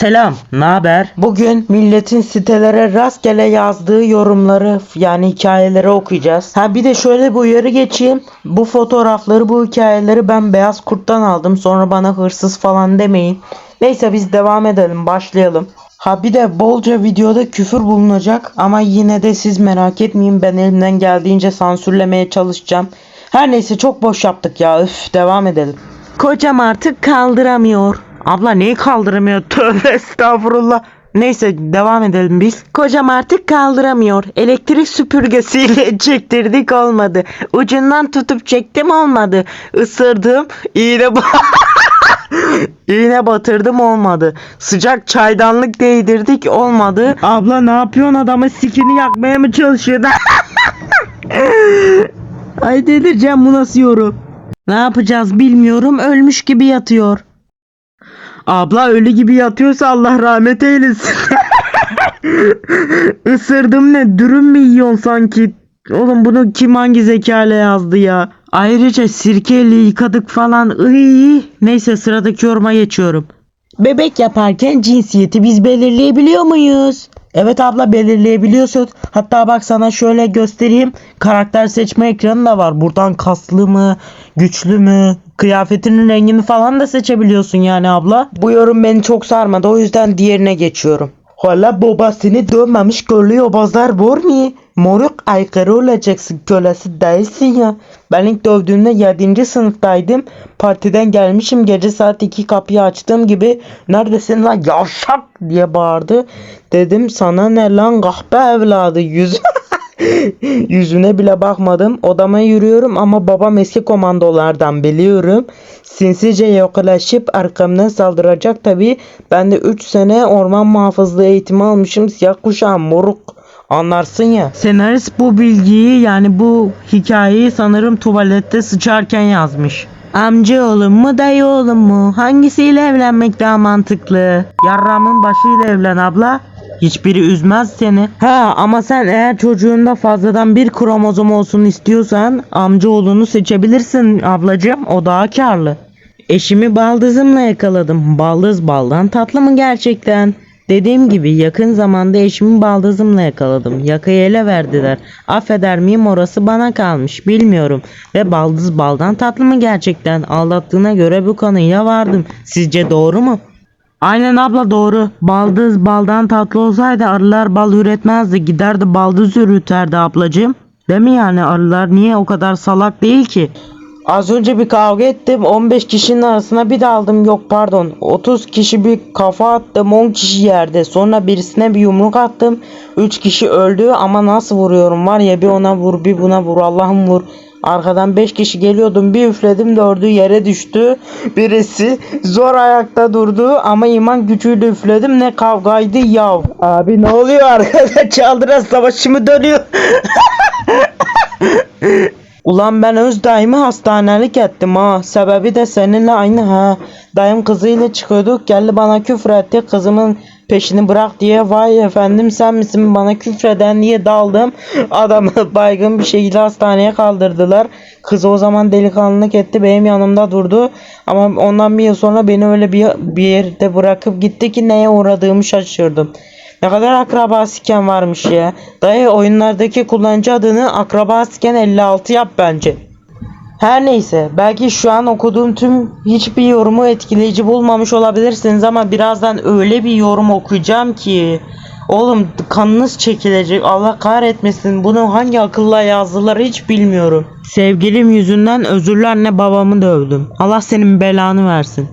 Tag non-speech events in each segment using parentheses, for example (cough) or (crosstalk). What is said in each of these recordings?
Selam, ne haber? Bugün milletin sitelere rastgele yazdığı yorumları yani hikayeleri okuyacağız. Ha bir de şöyle bir uyarı geçeyim. Bu fotoğrafları, bu hikayeleri ben Beyaz Kurt'tan aldım. Sonra bana hırsız falan demeyin. Neyse biz devam edelim, başlayalım. Ha bir de bolca videoda küfür bulunacak ama yine de siz merak etmeyin ben elimden geldiğince sansürlemeye çalışacağım. Her neyse çok boş yaptık ya üf devam edelim. Kocam artık kaldıramıyor. Abla neyi kaldıramıyor? (laughs) Tövbe estağfurullah. Neyse devam edelim biz. Kocam artık kaldıramıyor. Elektrik süpürgesiyle (laughs) çektirdik olmadı. Ucundan tutup çektim olmadı. Isırdım iğne ba- (laughs) İğne batırdım olmadı. Sıcak çaydanlık değdirdik olmadı. Abla ne yapıyorsun adamı sikini yakmaya mı çalışıyorsun? Ay delireceğim bu nasıl yorum? Ne yapacağız bilmiyorum ölmüş gibi yatıyor. Abla ölü gibi yatıyorsa Allah rahmet eylesin. (laughs) Isırdım ne dürüm mü yiyorsun sanki? Oğlum bunu kim hangi zekayla yazdı ya? Ayrıca sirkeyle yıkadık falan. Iy. Neyse sıradaki yoruma geçiyorum. Bebek yaparken cinsiyeti biz belirleyebiliyor muyuz? Evet abla belirleyebiliyorsun. Hatta bak sana şöyle göstereyim. Karakter seçme ekranı da var. Buradan kaslı mı, güçlü mü, kıyafetinin rengini falan da seçebiliyorsun yani abla. Bu yorum beni çok sarmadı. O yüzden diğerine geçiyorum. Hala babasını dövmemiş köylü yobazlar var mı? Moruk aykırı olacaksın kölesi değilsin ya. Ben ilk dövdüğümde 7. sınıftaydım. Partiden gelmişim gece saat 2 kapıyı açtığım gibi neredesin lan yavşak diye bağırdı. Dedim sana ne lan kahpe evladı yüz. (laughs) (laughs) Yüzüne bile bakmadım. Odama yürüyorum ama babam eski komandolardan biliyorum. Sinsice yaklaşıp arkamdan saldıracak tabi. Ben de 3 sene orman muhafızlığı eğitimi almışım. Siyah kuşağım moruk. Anlarsın ya. Senarist bu bilgiyi yani bu hikayeyi sanırım tuvalette sıçarken yazmış. Amca oğlum mu dayı oğlum mu? Hangisiyle evlenmek daha mantıklı? Yarramın başıyla evlen abla. Hiçbiri üzmez seni. Ha ama sen eğer çocuğunda fazladan bir kromozom olsun istiyorsan amcaoğlunu seçebilirsin ablacığım. O daha karlı. Eşimi baldızımla yakaladım. Baldız baldan tatlı mı gerçekten? Dediğim gibi yakın zamanda eşimi baldızımla yakaladım. Yakayı ele verdiler. Affeder miyim orası bana kalmış. Bilmiyorum. Ve baldız baldan tatlı mı gerçekten? Aldattığına göre bu kanıya vardım. Sizce doğru mu? Aynen abla doğru. Baldız baldan tatlı olsaydı arılar bal üretmezdi. Giderdi baldız üreterdi ablacığım. Değil mi yani arılar niye o kadar salak değil ki? Az önce bir kavga ettim. 15 kişinin arasına bir daldım. Yok pardon. 30 kişi bir kafa attım. 10 kişi yerde. Sonra birisine bir yumruk attım. 3 kişi öldü ama nasıl vuruyorum var ya bir ona vur bir buna vur. Allah'ım vur. Arkadan 5 kişi geliyordum. Bir üfledim dördü yere düştü. Birisi zor ayakta durdu ama iman gücüyle üfledim. Ne kavgaydı yav. Abi ne oluyor arkada (laughs) çaldıran savaşı mı dönüyor? (laughs) Ulan ben öz dayımı hastanelik ettim ha. Sebebi de seninle aynı ha. Dayım kızıyla çıkıyorduk. Geldi bana küfür etti. Kızımın peşini bırak diye. Vay efendim sen misin bana küfreden diye daldım. (laughs) Adamı baygın bir şekilde hastaneye kaldırdılar. Kız o zaman delikanlılık etti. Benim yanımda durdu. Ama ondan bir yıl sonra beni öyle bir, bir yerde bırakıp gitti ki neye uğradığımı şaşırdım. Ne kadar akraba siken varmış ya. Dayı oyunlardaki kullanıcı adını akraba siken 56 yap bence. Her neyse belki şu an okuduğum tüm hiçbir yorumu etkileyici bulmamış olabilirsiniz ama birazdan öyle bir yorum okuyacağım ki Oğlum kanınız çekilecek Allah kahretmesin bunu hangi akılla yazdılar hiç bilmiyorum. Sevgilim yüzünden özürlü anne babamı dövdüm. Allah senin belanı versin.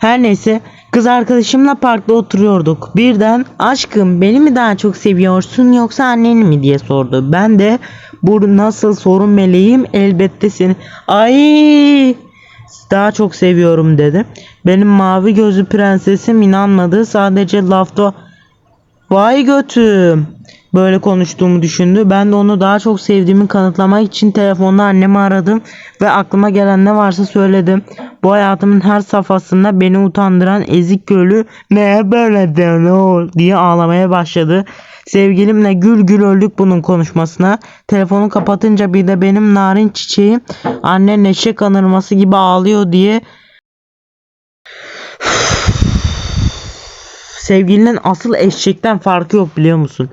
Her neyse kız arkadaşımla parkta oturuyorduk. Birden aşkım beni mi daha çok seviyorsun yoksa anneni mi diye sordu. Ben de bu nasıl sorun meleğim elbette seni. Ay daha çok seviyorum dedi. Benim mavi gözlü prensesim inanmadı. Sadece lafta Vay götüm. Böyle konuştuğumu düşündü. Ben de onu daha çok sevdiğimi kanıtlamak için telefonda annemi aradım ve aklıma gelen ne varsa söyledim. Bu hayatımın her safhasında beni utandıran ezik köylü neye böyle diyor diye ağlamaya başladı. Sevgilimle gül gül öldük bunun konuşmasına. Telefonu kapatınca bir de benim narin çiçeğim anne neşe kanırması gibi ağlıyor diye sevgilinin asıl eşekten farkı yok biliyor musun?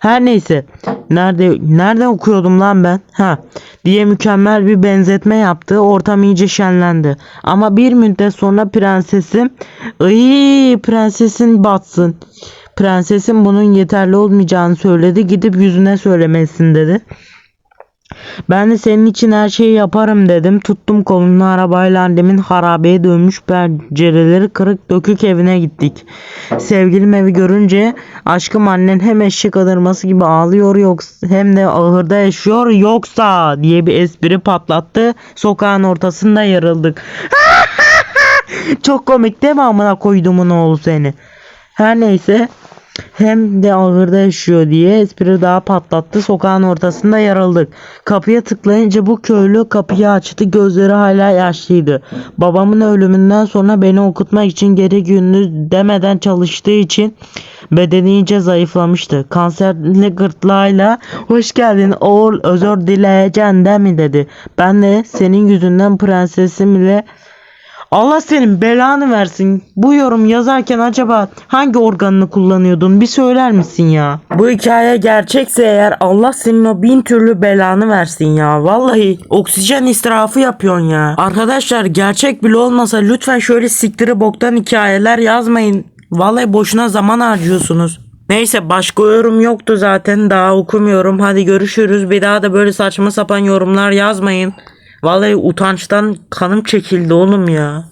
Her neyse. Nerede nerede okuyordum lan ben? Ha diye mükemmel bir benzetme yaptı. Ortam iyice şenlendi. Ama bir müddet sonra prensesim ıy prensesin batsın. Prensesin bunun yeterli olmayacağını söyledi. Gidip yüzüne söylemesin dedi. Ben de senin için her şeyi yaparım dedim. Tuttum kolunu arabayla annemin harabeye dönmüş pencereleri kırık dökük evine gittik. Sevgilim evi görünce aşkım annen hem eşek adırması gibi ağlıyor yoksa hem de ahırda yaşıyor yoksa diye bir espri patlattı. Sokağın ortasında yarıldık. (laughs) Çok komik değil mi amına koyduğumun oğlu seni. Her neyse hem de ahırda yaşıyor diye espri daha patlattı. Sokağın ortasında yarıldık. Kapıya tıklayınca bu köylü kapıyı açtı. Gözleri hala yaşlıydı. Babamın ölümünden sonra beni okutmak için geri gündüz demeden çalıştığı için bedeni iyice zayıflamıştı. Kanserli gırtlağıyla hoş geldin oğul özür dileyeceksin de mi dedi. Ben de senin yüzünden prensesim ile Allah senin belanı versin. Bu yorum yazarken acaba hangi organını kullanıyordun? Bir söyler misin ya? Bu hikaye gerçekse eğer Allah senin o bin türlü belanı versin ya. Vallahi oksijen israfı yapıyorsun ya. Arkadaşlar gerçek bile olmasa lütfen şöyle siktiri boktan hikayeler yazmayın. Vallahi boşuna zaman harcıyorsunuz. Neyse başka yorum yoktu zaten daha okumuyorum. Hadi görüşürüz. Bir daha da böyle saçma sapan yorumlar yazmayın. Vallahi utançtan kanım çekildi oğlum ya.